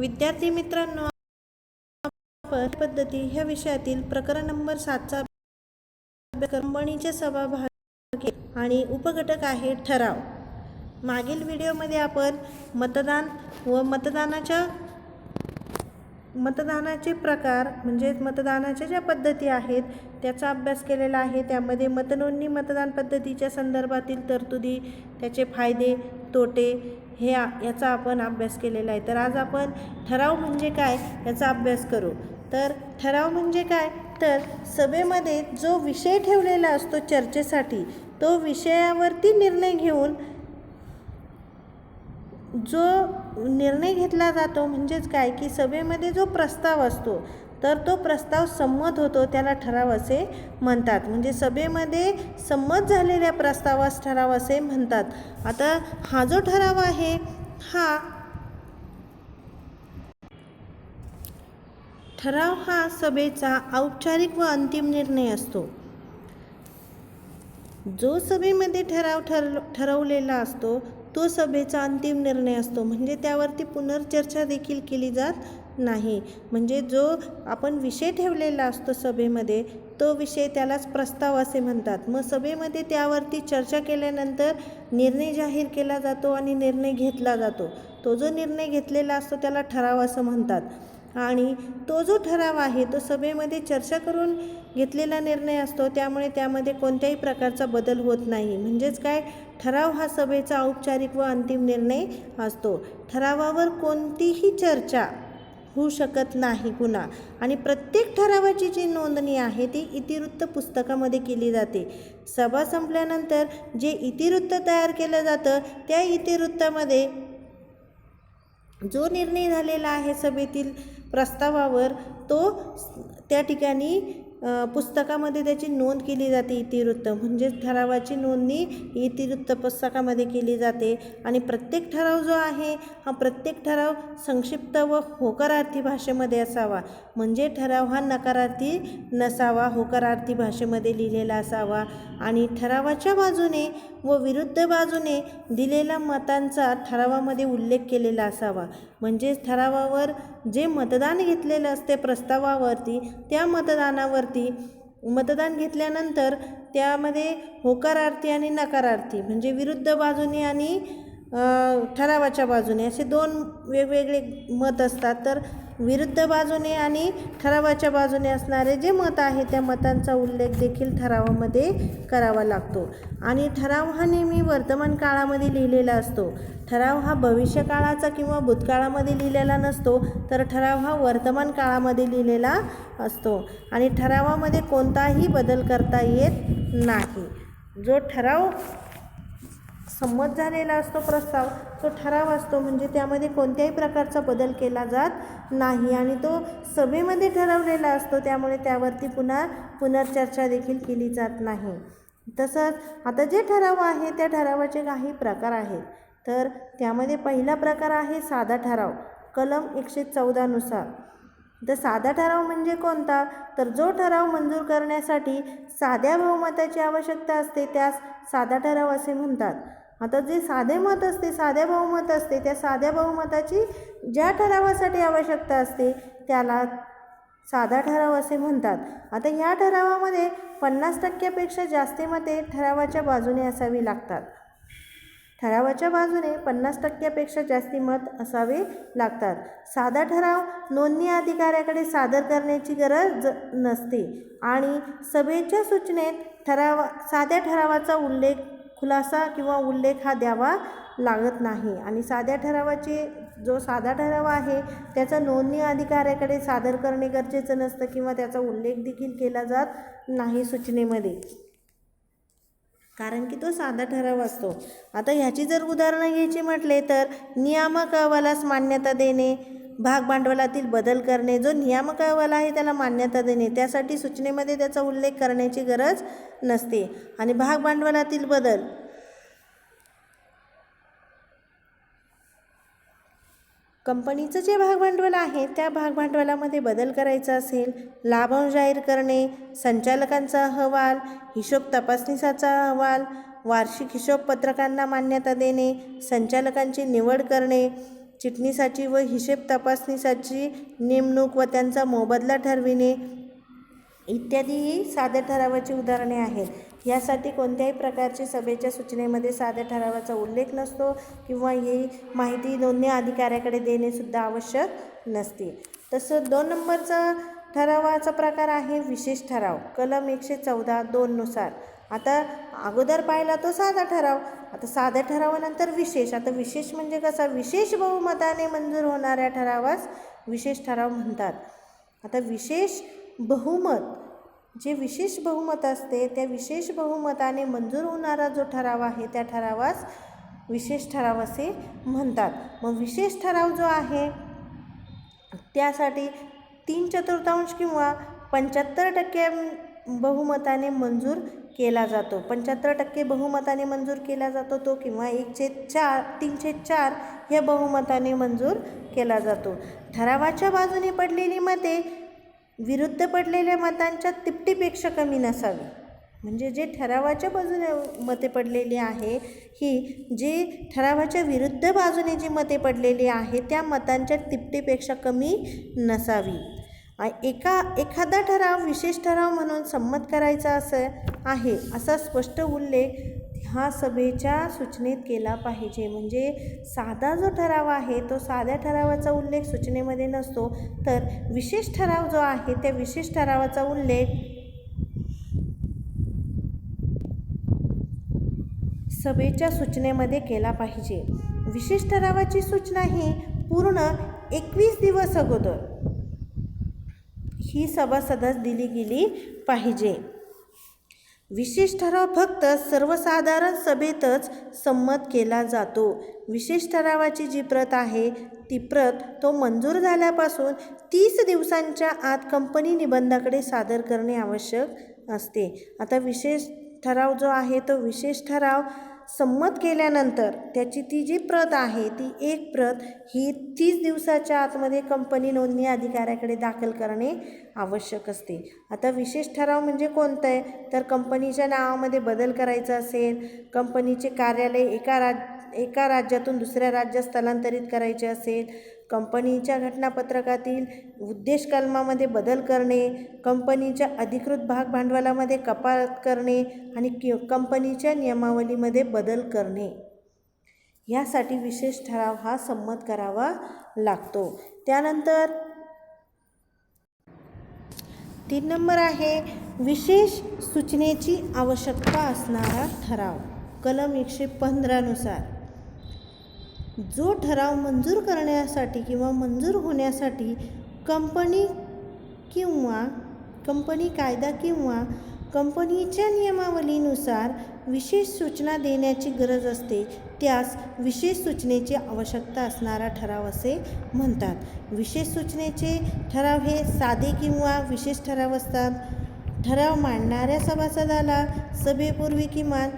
विद्यार्थी मित्रांनो पद्धती ह्या विषयातील प्रकरण नंबर सातचा कंपनीचे सभाभाग आणि उपघटक आहे ठराव. मागील व्हिडिओमध्ये आपण मतदान व मतदानाच्या मतदानाचे प्रकार म्हणजे मतदानाच्या ज्या पद्धती आहेत त्याचा अभ्यास केलेला आहे. त्यामध्ये मतनोंदणी मतदान पद्धतीच्या संदर्भातील तरतुदी त्याचे फायदे तोटे हे याचा आपण अभ्यास केलेला आहे. तर आज आपण ठराव म्हणजे काय याचा अभ्यास करू. तर ठराव म्हणजे काय? तर सभेमध्ये जो विषय ठेवलेला असतो चर्चेसाठी तो विषयावरती निर्णय घेऊन जो निर्णय घेतला जातो म्हणजेच काय? की सभेमध्ये जो प्रस्ताव असतो तर तो प्रस्ताव संमत होतो त्याला ठराव असे म्हणतात. म्हणजे सभेमध्ये संमत झालेल्या प्रस्तावास ठराव असे म्हणतात. आता हा जो ठराव आहे हा ठराव हा सभेचा औपचारिक व अंतिम निर्णय असतो. जो सभेमध्ये ठराव ठर ठरवलेला असतो तो सभेचा अंतिम निर्णय असतो. म्हणजे त्यावरती पुनर्चर्चा देखील केली जात नाही. म्हणजे जो आपण विषय ठेवलेला असतो सभेमध्ये तो विषय त्यालाच प्रस्ताव असे म्हणतात. मग सभेमध्ये त्यावरती चर्चा केल्यानंतर निर्णय जाहीर केला जातो आणि निर्णय घेतला जातो. तो जो निर्णय घेतलेला असतो त्याला ठराव असं म्हणतात. आणि तो जो ठराव आहे तो सभेमध्ये चर्चा करून घेतलेला निर्णय असतो. त्यामुळे त्यामध्ये कोणत्याही प्रकारचा बदल होत नाही. म्हणजेच काय? ठराव हा सभेचा औपचारिक व अंतिम निर्णय असतो. ठरावावर कोणतीही चर्चा होऊ शकत नाही पुन्हा. आणि प्रत्येक ठरावाची जी नोंदणी आहे ती इतिवृत्त पुस्तकामध्ये केली जाते. सभा संपल्यानंतर जे इतिवृत्त तयार केलं जातं त्या इतिवृत्तामध्ये जो निर्णय झालेला आहे सभेतील प्रस्तावावर तो त्या ठिकाणी पुस्तकामध्ये त्याची नोंद केली जाते इतिवृत्त. म्हणजेच ठरावाची नोंदणी इतिवृत्त पुस्तकामध्ये केली जाते. आणि प्रत्येक ठराव जो आहे हा प्रत्येक ठराव संक्षिप्त व होकारार्थी भाषेमध्ये असावा. म्हणजे ठराव हा नकारार्थी नसावा होकारार्थी भाषेमध्ये लिहिलेला असावा. आणि ठरावाच्या बाजूने व विरुद्ध बाजूने दिलेल्या मतांचा ठरावामध्ये उल्लेख केलेला असावा. म्हणजेच ठरावावर जे मतदान घेतलेलं असते प्रस्तावावरती त्या मतदानावरती मतदान घेतल्यानंतर त्यामध्ये होकारार्थी आणि नकारार्थी म्हणजे विरुद्ध बाजूने आणि ठरावाच्या बाजूने असे दोन वेगवेगळे मत असतात. तर विरुद्ध बाजूने आणि ठरावाच्या बाजूने असणारे जे मत आहे त्या मतांचा उल्लेख देखील ठरावामध्ये करावा लागतो. आणि ठराव हा नेहमी वर्तमान काळामध्ये लिहिलेला असतो. ठराव हा भविष्यकाळाचा किंवा भूतकाळामध्ये लिहिलेला नसतो तर ठराव हा वर्तमान काळामध्ये लिहिलेला असतो. आणि ठरावामध्ये कोणताही बदल करता येत नाही. जो ठराव संमत झालेला असतो प्रस्ताव तो ठराव असतो म्हणजे त्यामध्ये कोणत्याही प्रकारचा बदल केला जात नाही आणि तो सभेमध्ये ठरवलेला असतो त्यामुळे त्यावरती पुन्हा पुनर्चर्चा देखील केली जात नाही. तसंच आता जे ठराव आहे त्या ठरावाचे काही प्रकार आहेत. तर त्यामध्ये पहिला प्रकार आहे साधा ठराव कलम एकशे चौदानुसार तर साधा ठराव म्हणजे कोणता? तर जो ठराव मंजूर करण्यासाठी साध्या बहुमताची आवश्यकता असते त्यास साधा ठराव असे म्हणतात. आता जे साधे मत असते साध्या बहुमत असते त्या साध्या बहुमताची ज्या ठरावासाठी आवश्यकता असते त्याला साधा ठराव असे म्हणतात. आता ह्या ठरावामध्ये पन्नास टक्क्यापेक्षा जास्ती मते ठरावाच्या बाजूने असावी लागतात. ठरावाच्या बाजूने पन्नास टक्क्यापेक्षा जास्ती मत असावे लागतात. साधा ठराव नोंदणी अधिकाऱ्याकडे सादर करण्याची गरज नसते आणि सभेच्या सूचनेत ठराव साध्या ठरावाचा उल्लेख खुलासा किंवा उल्लेख हा द्यावा लागत नाही. आणि साध्या ठरावाचे जो साधा ठराव आहे त्याचा नोंदणी अधिकाऱ्याकडे सादर करणे गरजेचं नसतं किंवा त्याचा उल्लेख देखील केला जात नाही सूचनेमध्ये. कारण की तो साधा ठराव असतो. आता ह्याची जर उदाहरणं घ्यायची म्हटले तर नियामक अहवालास मान्यता देणे भागभांडवलातील बदल करणे जो नियामक अहवाल आहे त्याला मान्यता देणे त्यासाठी सूचनेमध्ये त्याचा उल्लेख करण्याची गरज नसते. आणि भागभांडवलातील बदल कंपनीचं जे भागभांडवल आहे त्या भागभांडवलामध्ये बदल करायचा असेल लाभांश जाहीर करणे संचालकांचा अहवाल हिशोब तपासणीसाचा अहवाल वार्षिक हिशोब पत्रकांना मान्यता देणे संचालकांची निवड करणे चिटणीसाची व हिशेब तपासणीसाची नेमणूक व त्यांचा मोबदला ठरविणे इत्यादी ही साध्या ठरावाची उदाहरणे आहेत. यासाठी कोणत्याही प्रकारची सभेच्या सूचनेमध्ये साध्या ठरावाचा उल्लेख नसतो किंवा ही माहिती दोन्ही अधिकाऱ्याकडे देणेसुद्धा आवश्यक नसते. तसं दोन नंबरचा ठरावाचा प्रकार आहे विशेष ठराव. कलम एकशे चौदा दोननुसार आता अगोदर पाहिला तो साधा ठराव. आता साध्या ठरावानंतर विशेष. आता विशेष म्हणजे कसा? विशेष बहुमताने मंजूर होणाऱ्या ठरावास विशेष ठराव म्हणतात. आता विशेष बहुमत जे विशेष बहुमत असते त्या विशेष बहुमताने मंजूर होणारा जो ठराव आहे त्या ठरावास विशेष ठराव असे म्हणतात. मग विशेष ठराव जो आहे त्यासाठी तीन चतुर्थांश किंवा पंच्याहत्तर टक्के बहुमताने मंजूर केला जातो. पंच्याहत्तर टक्के बहुमताने मंजूर केला जातो तो किंवा एकशे चार तीनशे चार या बहुमताने मंजूर केला जातो. ठरावाच्या बाजूने पडलेली मते विरुद्ध पडलेल्या मतांच्या तिपटीपेक्षा कमी नसावी. म्हणजे जे ठरावाच्या बाजूने मते पडलेली आहे ही जे ठरावाच्या विरुद्ध बाजूने जी मते पडलेली आहे त्या मतांच्या तिपटीपेक्षा कमी नसावी. एका एखादा ठराव विशेष ठराव म्हणून संमत करायचा असं आहे असा स्पष्ट उल्लेख ह्या सभेच्या सूचनेत केला पाहिजे. म्हणजे साधा जो ठराव आहे तो साध्या ठरावाचा उल्लेख सूचनेमध्ये नसतो तर विशेष ठराव जो आहे त्या विशेष ठरावाचा उल्लेख सभेच्या सूचनेमध्ये केला पाहिजे. विशेष ठरावाची सूचना ही पूर्ण एकवीस दिवस अगोदर ही सभासदास दिली गेली पाहिजे. विशेष ठराव फक्त सर्वसाधारण सभेतच संमत केला जातो. विशेष ठरावाची जी प्रत आहे ती प्रत तो मंजूर झाल्यापासून तीस दिवसांच्या आत कंपनी निबंधाकडे सादर करणे आवश्यक असते. आता विशेष ठराव जो आहे तो विशेष ठराव संमत केल्यानंतर त्याची ती जी प्रत आहे ती एक प्रत ही तीस दिवसाच्या आतमध्ये कंपनी नोंदणी अधिकाऱ्याकडे दाखल करणे आवश्यक असते. आता विशेष ठराव म्हणजे कोणतं आहे तर कंपनीच्या नावामध्ये बदल करायचा असेल कंपनीचे कार्यालय एका राज एका राज्यातून दुसऱ्या राज्यात स्थलांतरित करायचे असेल कंपनीच्या घटनापत्रकातील उद्देश कलमामध्ये बदल करणे कंपनीच्या अधिकृत भाग भांडवलामध्ये कपात करणे आणि कि कंपनीच्या नियमावलीमध्ये बदल करणे. ह्यासाठी विशेष ठराव हा संमत करावा लागतो. त्यानंतर तीन नंबर आहे विशेष सूचनेची आवश्यकता असणारा ठराव. कलम एकशे पंधरानुसार. जो ठराव मंजूर करण्यासाठी किंवा मंजूर होण्यासाठी कंपनी किंवा कंपनी कायदा किंवा कंपनीच्या नियमावलीनुसार विशेष सूचना देण्याची गरज असते त्यास विशेष सूचनेची आवश्यकता असणारा ठराव असे म्हणतात. विशेष सूचनेचे ठराव हे साधे किंवा विशेष ठराव असतात. ठराव मांडणाऱ्या सभासदाला सभेपूर्वी किमान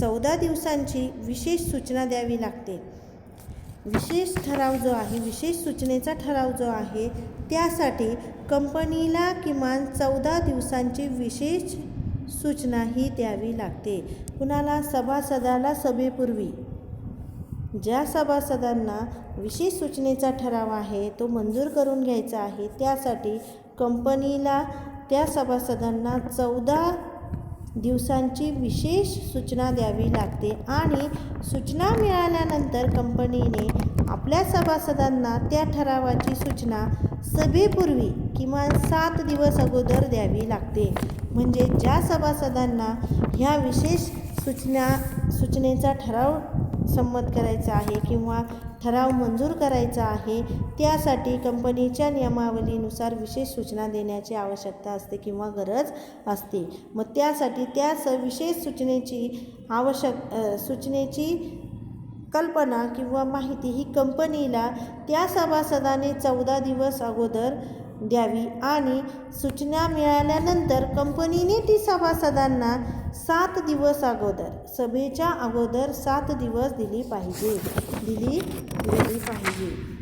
चौदा दिवसांची विशेष सूचना द्यावी लागते. विशेष ठराव जो आहे विशेष सूचनेचा ठराव जो आहे त्यासाठी कंपनीला किमान चौदा दिवसांची विशेष सूचना ही द्यावी लागते. कुणाला? सभासदाला सभेपूर्वी. ज्या सभासदांना विशेष सूचनेचा ठराव आहे तो मंजूर करून घ्यायचा आहे त्यासाठी कंपनीला त्या सभासदांना चौदा दिवसांची विशेष सूचना द्यावी लागते आणि सूचना मिळाल्यानंतर कंपनीने आपल्या सभासदांना त्या ठरावाची सूचना सभेपूर्वी किमान सात दिवस अगोदर द्यावी लागते. म्हणजे ज्या सभासदांना ह्या विशेष सूचना सूचनेचा ठराव संमत करायचा आहे किंवा ठराव मंजूर करायचा आहे. त्यासाठी कंपनीच्या नियमावलीनुसार विशेष सूचना देण्याची आवश्यकता असते किंवा गरज असते. मग त्यासाठी त्या स विशेष सूचनेची आवश्यक सूचनेची कल्पना किंवा माहिती ही कंपनीला त्या सभासदाने चौदा दिवस अगोदर द्यावी आणि सूचना मिळाल्यानंतर कंपनीने ती सभासदांना सात दिवस अगोदर सभेच्या अगोदर सात दिवस दिली पाहिजे. दिली दिली पाहिजे.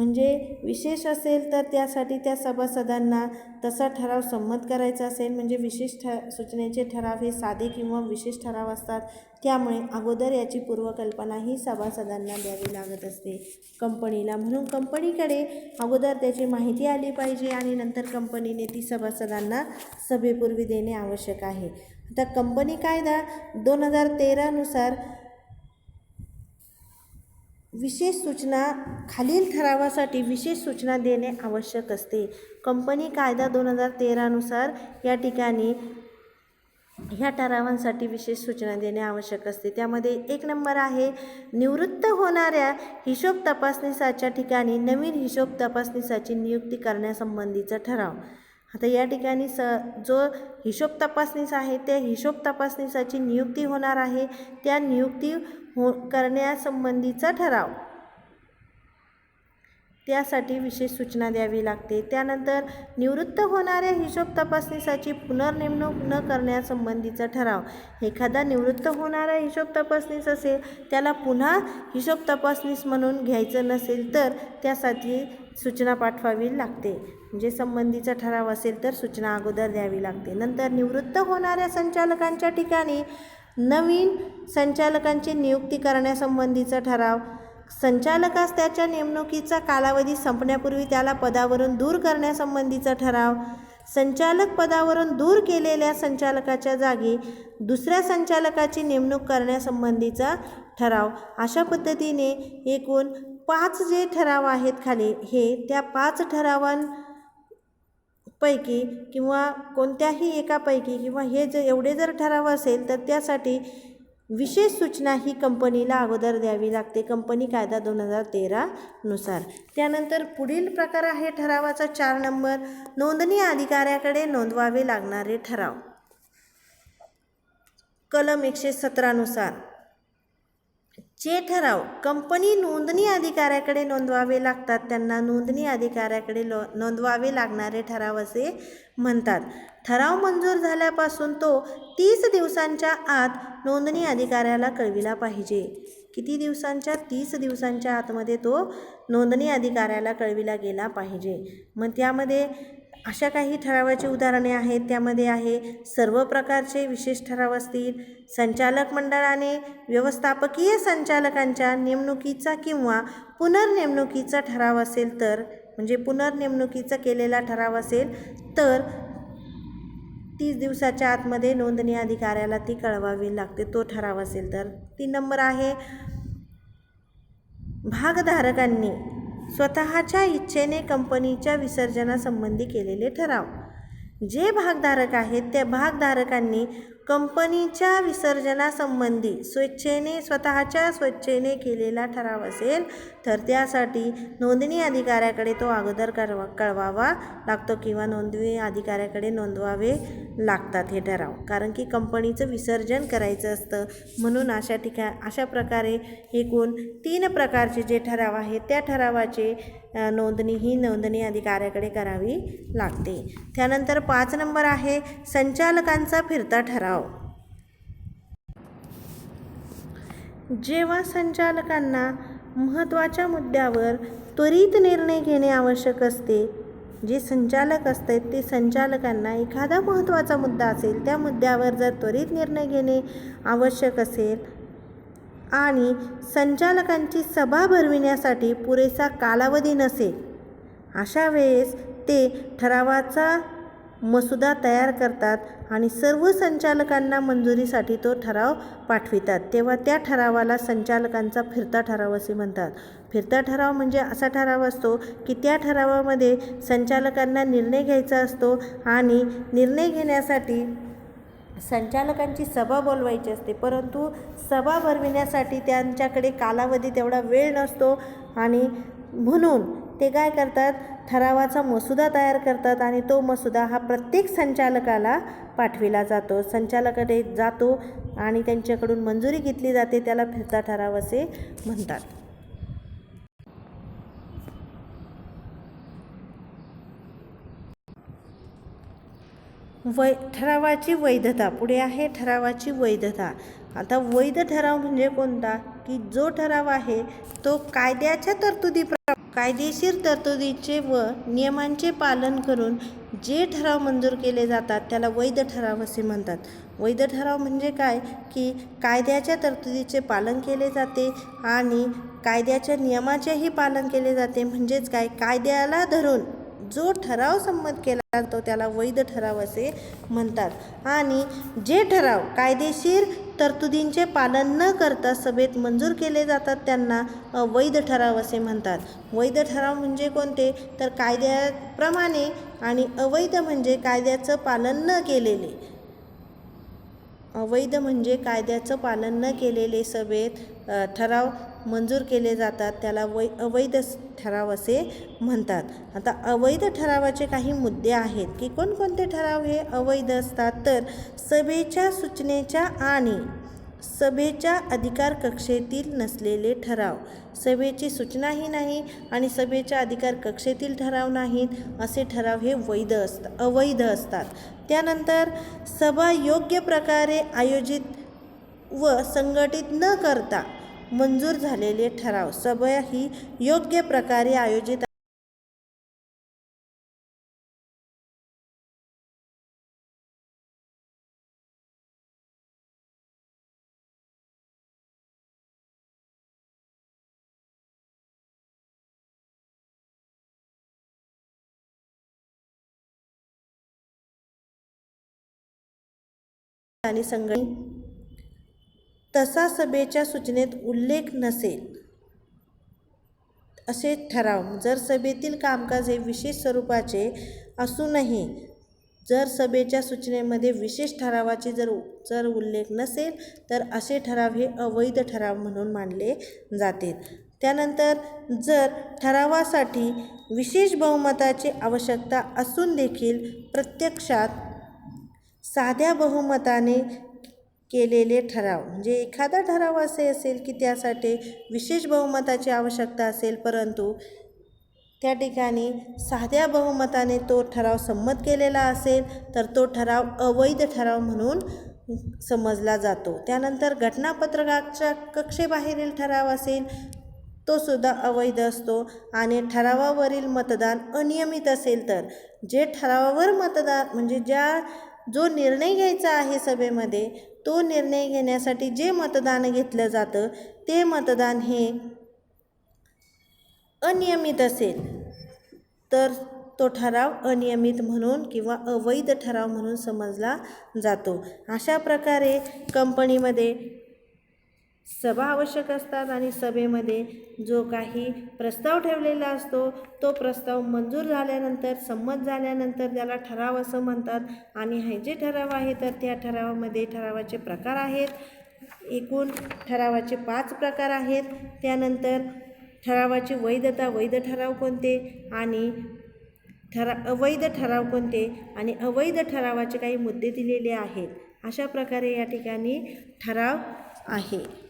म्हणजे विशेष असेल तर त्यासाठी त्या सभासदांना तसा ठराव संमत करायचा असेल म्हणजे विशेष ठ सूचनेचे ठराव हे साधे किंवा विशेष ठराव असतात त्यामुळे अगोदर याची पूर्वकल्पना ही सभासदांना द्यावी लागत असते. कंपनीला म्हणून कंपनीकडे अगोदर त्याची माहिती आली पाहिजे आणि नंतर कंपनीने ती सभासदांना सभेपूर्वी देणे आवश्यक आहे. आता कंपनी कायदा दोन हजार तेरानुसार विशेष सूचना खालील ठरावासाठी विशेष सूचना देणे आवश्यक असते. कंपनी कायदा दोन हजार तेरानुसार या ठिकाणी ह्या ठरावांसाठी विशेष सूचना देणे आवश्यक असते. त्यामध्ये एक नंबर आहे निवृत्त होणाऱ्या हिशोब तपासणीसाच्या ठिकाणी नवीन हिशोब तपासणीसाची नियुक्ती करण्यासंबंधीचा ठराव. आता या ठिकाणी स जो हिशोब तपासणीस आहे त्या हिशोब तपासणीसाची नियुक्ती होणार आहे. त्या नियुक्ती हो करण्यासंबंधीचा ठराव. त्यासाठी विशेष सूचना द्यावी लागते. त्यानंतर निवृत्त होणाऱ्या हिशोब तपासणीसाची पुनर्नेमणूक न करण्यासंबंधीचा ठराव. एखादा निवृत्त होणारा हिशोब तपासणीस असेल त्याला पुन्हा हिशोब तपासणीस म्हणून घ्यायचं नसेल तर त्यासाठी सूचना पाठवावी लागते. म्हणजे संबंधीचा ठराव असेल तर सूचना अगोदर द्यावी लागते. नंतर निवृत्त होणाऱ्या संचालकांच्या ठिकाणी नवीन संचालकांची नियुक्ती करण्यासंबंधीचा ठराव संचालकास त्याच्या नेमणुकीचा कालावधी संपण्यापूर्वी त्याला पदावरून दूर करण्यासंबंधीचा ठराव संचालक पदावरून दूर केलेल्या संचालकाच्या जागी दुसऱ्या संचालकाची नेमणूक करण्यासंबंधीचा ठराव अशा पद्धतीने एकूण पाच जे ठराव आहेत खाली हे त्या पाच ठरावां पैकी किंवा कोणत्याही एकापैकी किंवा हे जर एवढे जर ठराव असेल तर त्यासाठी विशेष सूचना ही कंपनीला अगोदर द्यावी लागते. कंपनी कायदा दोन हजार तेरानुसार त्यानंतर पुढील प्रकार आहे ठरावाचा चार नंबर. नोंदणी अधिकाऱ्याकडे नोंदवावे लागणारे ठराव. कलम एकशे सतरानुसार जे ठराव कंपनी नोंदणी अधिकाऱ्याकडे नोंदवावे लागतात त्यांना नोंदणी अधिकाऱ्याकडे लो नोंदवावे लागणारे ठराव असे म्हणतात. ठराव मंजूर झाल्यापासून तो तीस दिवसांच्या आत नोंदणी अधिकाऱ्याला कळविला पाहिजे. किती दिवसांच्या? तीस दिवसांच्या आतमध्ये तो नोंदणी अधिकाऱ्याला कळविला गेला पाहिजे. मग त्यामध्ये अशा काही ठरावाची उदाहरणे आहेत. त्यामध्ये आहे सर्व प्रकारचे विशेष ठराव असतील. संचालक मंडळाने व्यवस्थापकीय संचालकांच्या नेमणुकीचा किंवा पुनर्नेमणुकीचा ठराव असेल तर म्हणजे पुनर्नेमणुकीचा केलेला ठराव असेल तर तीस दिवसाच्या आतमध्ये नोंदणी अधिकाऱ्याला ती कळवावी लागते. तो ठराव असेल तर. तीन नंबर आहे भागधारकांनी स्वतःच्या इच्छेने कंपनीच्या विसर्जनासंबंधी केलेले ठराव. जे भागधारक आहेत त्या भागधारकांनी कंपनीच्या विसर्जनासंबंधी स्वेच्छेने स्वतःच्या स्वेच्छेने केलेला ठराव असेल तर त्यासाठी नोंदणी अधिकाऱ्याकडे तो अगोदर कळवा कळवावा लागतो किंवा नोंदणी अधिकाऱ्याकडे नोंदवावे लागतात हे ठराव. कारण की कंपनीचं विसर्जन करायचं असतं म्हणून अशा ठिका अशा प्रकारे एकूण तीन प्रकारचे जे ठराव आहेत त्या ठरावाचे नोंदणी ही नोंदणी अधिकाऱ्याकडे करावी लागते. त्यानंतर पाच नंबर आहे संचालकांचा फिरता ठराव. जेव्हा संचालकांना महत्त्वाच्या मुद्द्यावर त्वरित निर्णय घेणे आवश्यक असते जे संचालक असतात ते संचालकांना एखादा महत्त्वाचा मुद्दा असेल त्या मुद्द्यावर जर त्वरित निर्णय घेणे आवश्यक असेल आणि संचालकांची सभा भरविण्यासाठी पुरेसा कालावधी नसेल अशा वेळेस ते ठरावाचा मसुदा तयार करतात आणि सर्व संचालकांना मंजुरीसाठी तो ठराव पाठवितात. तेव्हा त्या ठरावाला संचालकांचा फिरता ठराव असे म्हणतात. फिरता ठराव म्हणजे असा ठराव असतो की त्या ठरावामध्ये संचालकांना निर्णय घ्यायचा असतो आणि निर्णय घेण्यासाठी संचालकांची सभा बोलवायची असते. परंतु सभा भरविण्यासाठी त्यांच्याकडे कालावधी तेवढा वेळ नसतो आणि म्हणून ते काय करतात? ठरावाचा मसुदा तयार करतात आणि तो मसुदा हा प्रत्येक संचालकाला पाठविला जातो. संचालकाकडे जातो आणि त्यांच्याकडून मंजुरी घेतली जाते. त्याला फिरता ठराव असे म्हणतात. वै ठरावाची वैधता. पुढे आहे ठरावाची वैधता. आता वैध ठराव म्हणजे कोणता? की जो ठराव आहे तो कायद्याच्या तरतुदी कायदेशीर तरतुदीचे व नियमांचे पालन करून जे ठराव मंजूर केले जातात त्याला वैध ठराव असे म्हणतात. वैध ठराव म्हणजे काय? की कायद्याच्या तरतुदीचे पालन केले जाते आणि कायद्याच्या नियमाचेही पालन केले जाते. म्हणजेच काय? कायद्याला धरून जो ठराव संमत केला जातो त्याला वैध ठराव असे म्हणतात. आणि जे ठराव कायदेशीर तरतुदींचे पालन न करता सभेत मंजूर केले जातात त्यांना अवैध ठराव असे म्हणतात. वैध ठराव म्हणजे कोणते? तर कायद्याप्रमाणे आणि अवैध म्हणजे कायद्याचं पालन न केलेले. अवैध म्हणजे कायद्याचं पालन न केलेले सभेत ठराव मंजूर केले जातात त्याला वै अवैध ठराव असे म्हणतात. आता अवैध ठरावाचे काही मुद्दे आहेत की कोणकोणते ठराव हे अवैध असतात? तर सभेच्या सूचनेच्या आणि सभेच्या अधिकार कक्षेतील नसलेले ठराव. सभेची सूचनाही नाही आणि सभेच्या अधिकार कक्षेतील ठराव नाहीत असे ठराव हे वैध असतात अवैध असतात. त्यानंतर सभा योग्य प्रकारे आयोजित व संघटित न करता मंजूर झालेले ठराव. सभा ही योग्य प्रकारे आयोजित आणि संघटित तसा सभेच्या सूचनेत उल्लेख नसेल असे ठराव. जर सभेतील कामकाज हे विशेष स्वरूपाचे असूनही जर सभेच्या सूचनेमध्ये विशेष ठरावाचे जर जर उल्लेख नसेल तर असे ठराव हे अवैध ठराव म्हणून मानले जाते. त्यानंतर जर ठरावासाठी विशेष बहुमताची आवश्यकता असून देखील प्रत्यक्षात साध्या बहुमताने केलेले ठराव. म्हणजे एखादा ठराव असे असेल की त्यासाठी विशेष बहुमताची आवश्यकता असेल परंतु त्या ठिकाणी साध्या बहुमताने तो ठराव संमत केलेला असेल तर तो ठराव अवैध ठराव म्हणून समजला जातो. त्यानंतर घटनापत्रकाच्या कक्षेबाहेरील ठराव असेल तो सुद्धा अवैध असतो आणि ठरावावरील मतदान अनियमित असेल तर. जे ठरावावर मतदान म्हणजे ज्या जो निर्णय घ्यायचा आहे सभेमध्ये तो निर्णय घेण्यासाठी जे मतदान घेतलं जातं ते मतदान हे अनियमित असेल. तर तो ठराव अनियमित म्हणून किंवा अवैध ठराव म्हणून समजला जातो. अशा प्रकारे कंपनीमध्ये सभा आवश्यक असतात आणि सभेमध्ये जो काही प्रस्ताव ठेवलेला असतो तो प्रस्ताव मंजूर झाल्यानंतर संमत झाल्यानंतर त्याला ठराव असं म्हणतात. आणि हे जे ठराव आहे तर त्या ठरावामध्ये ठरावाचे प्रकार आहेत. एकूण ठरावाचे पाच प्रकार आहेत. त्यानंतर ठरावाची वैधता वैध ठराव कोणते? आणि ठरा अवैध ठराव कोणते? आणि अवैध ठरावाचे काही मुद्दे दिलेले आहेत. अशा प्रकारे या ठिकाणी ठराव आहे.